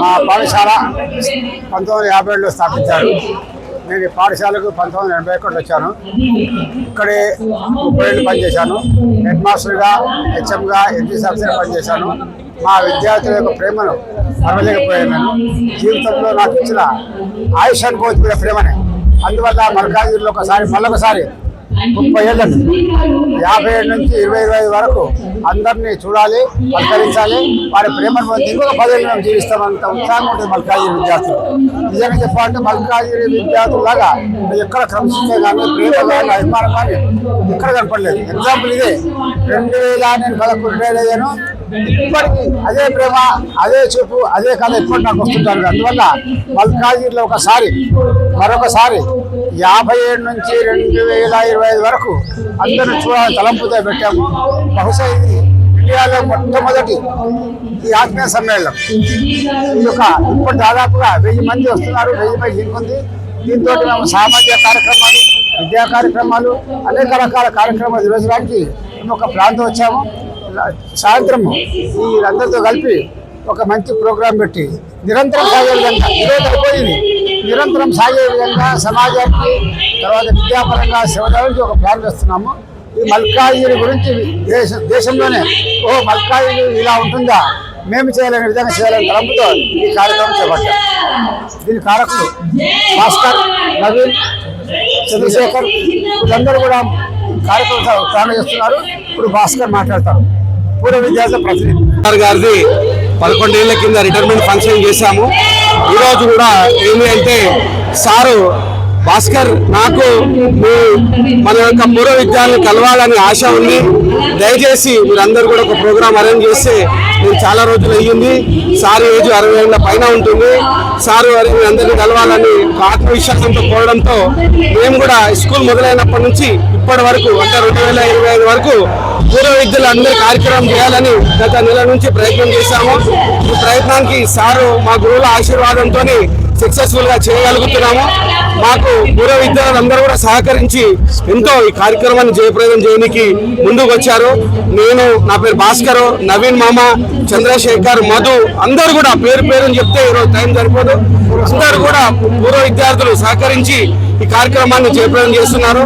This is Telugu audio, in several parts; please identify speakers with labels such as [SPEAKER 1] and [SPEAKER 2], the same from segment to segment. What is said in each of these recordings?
[SPEAKER 1] మా పాఠశాల పంతొమ్మిది వందల యాభై ఏడులో స్థాపించారు. నేను ఈ పాఠశాలకు పంతొమ్మిది వందల ఎనభై ఒకటి వచ్చాను. ఇక్కడే ముప్పై ఏళ్ళు పనిచేశాను. హెడ్ మాస్టర్గా హెచ్ఎంగా ఎంపీ ఆఫీసర్గా పనిచేశాను. మా విద్యార్థుల యొక్క ప్రేమను మరవలేకపోయాను జీవితంలో నాకు ఇచ్చిన ఆయుష్ అనుకోవచ్చు మీద ప్రేమనే. అందువల్ల మల్కాజ్గిరిలో ఒకసారి మళ్ళొకసారి ముప్పై ఏళ్ళకి యాభై ఏడు నుంచి ఇరవై ఇరవై ఐదు వరకు అందరినీ చూడాలి పలకరించాలి వారి ప్రేమను పొంది ఇంకొక పదేళ్ళు మేము జీవిస్తామంత ఉత్సాహం ఉంటుంది మల్కాజిరి విద్యార్థులు. నిజంగా చెప్పాలంటే మల్కాజిరి విద్యార్థులాగా ఎక్కడ క్రమశిక్షణ కానీ ప్రేమ కానీ అభిమానం కానీ ఎక్కడ కనపడలేదు. ఎగ్జాంపుల్ ఇదే. రెండు వేల నేను పదకొండు రిటైర్ అయ్యాను ఇప్పటికీ అదే ప్రేమ అదే చూపు అదే కథ ఇప్పటి నాకు వస్తుంటారు అందువల్ల మల్కాజిరిలో ఒకసారి మరొకసారి యాభై ఏడు నుంచి రెండు వేల ఇరవై ఐదు వరకు అందరూ చూడాలని తలంపుతో పెట్టాము. బహుశా ఇది ఇండియాలో మొట్టమొదటి ఈ ఆత్మీయ సమ్మేళనం. ఈ యొక్క ఇప్పుడు దాదాపుగా వెయ్యి మంది వస్తున్నారు వెయ్యి పై లింక్ దీంతో మేము సామాజిక కార్యక్రమాలు విద్యా కార్యక్రమాలు అనేక రకాల కార్యక్రమాలు నిర్వహించడానికి మేము ఒక ప్రాంతం వచ్చాము. సాయంత్రము వీళ్ళందరితో కలిపి ఒక మంచి ప్రోగ్రాం పెట్టి నిరంతరం సాగే విధంగా ఈరోజు అయిపోయింది నిరంతరం సాగే విధంగా సమాజానికి తర్వాత విద్యాపరంగా సేవడానికి ఒక ప్లాన్ చేస్తున్నాము ఈ మల్కాయిని గురించి దేశ దేశంలోనే ఓ మల్కాజిరి ఇలా ఉంటుందా? మేము చేయలేని విధంగా చేయాలని తలంపుతో ఈ కార్యక్రమం చేపట్టాం. దీని కారకులు భాస్కర్ నవీన్ చంద్రశేఖర్ వీళ్ళందరూ కూడా ఈ కార్యక్రమం ప్లాన్ చేస్తున్నారు. ఇప్పుడు భాస్కర్ మాట్లాడతారు. పూర్వ విద్యార్థుల ప్రతినిధి.
[SPEAKER 2] గారిది పదకొండేళ్ళ కింద రిటైర్మెంట్ ఫంక్షన్ చేశాము. ఈరోజు కూడా ఏంటి అంటే సారు భాస్కర్ నాకు మీ మన యొక్క పూర్వ విద్యాలను కలవాలని ఆశ ఉంది. దయచేసి మీరందరూ కూడా ఒక ప్రోగ్రామ్ అరేంజ్ చేస్తే నేను చాలా రోజులు అయ్యింది. సార్ ఏజ్ అరవై ఏళ్ళ పైన ఉంటుంది. సారు అందరినీ కలవాలని ఆత్మవిశ్వాసంతో కోరడంతో మేము కూడా స్కూల్ మొదలైనప్పటి నుంచి ఇప్పటి వరకు అంటే రెండు వేల ఇరవై ఐదు వరకు పూర్వ విద్యలు అందరి కార్యక్రమం చేయాలని గత నెల నుంచి ప్రయత్నం చేశాము. ఈ ప్రయత్నానికి సారు మా గురువుల ఆశీర్వాదంతో సక్సెస్ఫుల్గా చేయగలుగుతున్నాము. మాకు పూర్వ విద్యార్థులందరూ కూడా సహకరించి ఎంతో ఈ కార్యక్రమాన్ని జయప్రదం చేయడానికి ముందుకు వచ్చారు. నేను నా పేరు భాస్కర్ నవీన్ మామ చంద్రశేఖర్ మధు అందరూ కూడా పేరు పేరు చెప్తే ఈరోజు టైం సరిపోదు. అందరూ కూడా పూర్వ విద్యార్థులు సహకరించి ఈ కార్యక్రమాన్ని జయప్రదం చేస్తున్నారు.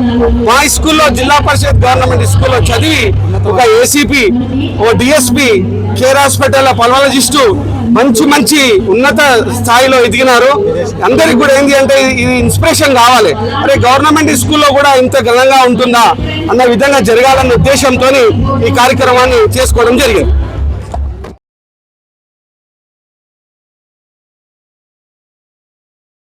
[SPEAKER 2] మా స్కూల్లో జిల్లా పరిషత్ గవర్నమెంట్ స్కూల్లో చదివి ఒక ఏసీపీ ఓ డిఎస్పీ కేర్ హాస్పిటల్ పల్వాలజిస్టు మంచి మంచి ఉన్నత స్థాయిలో ఎదిగినారు. అందరికి కూడా ఏంటి అంటే ఇది ఇన్స్పిరేషన్ కావాలి. అరే గవర్నమెంట్ స్కూల్లో కూడా ఇంత ఘనంగా ఉంటుందా? అన్న విధంగా జరగాలన్న ఉద్దేశంతో ఈ కార్యక్రమాన్ని చేసుకోవడం జరిగింది.